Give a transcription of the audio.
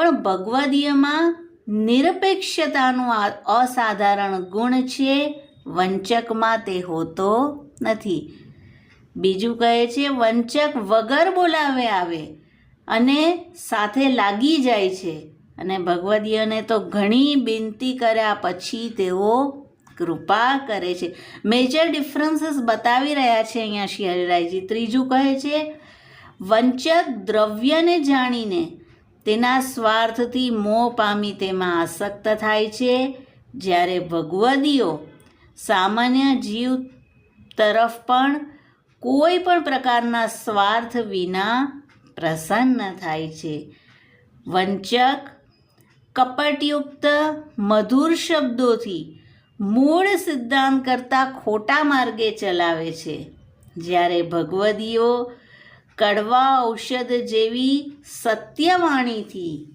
પણ ભગવદીયમાં નિરપેક્ષતાનું અસાધારણ ગુણ છે, વંચકમાં તે હોતો નથી. બીજું કહે છે, વંચક વગર બોલાવે આવે અને સાથે લાગી જાય છે. અને ભગવદીયને તો ઘણી બિનતી કર્યા પછી તેઓ કૃપા કરે છે. મેજર ડિફરન્સીસ બતાવી રહ્યા છે અહીંયા શ્રી હરિરાયજી. ત્રીજું કહે છે, વંચક દ્રવ્યને જાણીને તેના સ્વાર્થથી મોહ પામી તેમાં આસક્ત થાય છે. જ્યારે ભગવદીઓ સામાન્ય જીવ તરફ પણ કોઈ પણ પ્રકારના સ્વાર્થ વિના પ્રસન્ન થાય છે. વંચક, કપટયુક્ત, મધુર શબ્દોથી મૂળ સિદ્ધાંત કરતાં ખોટા માર્ગે ચલાવે છે. જ્યારે ભગવદીઓ કડવા ઔષધ જેવી સત્યવાણીથી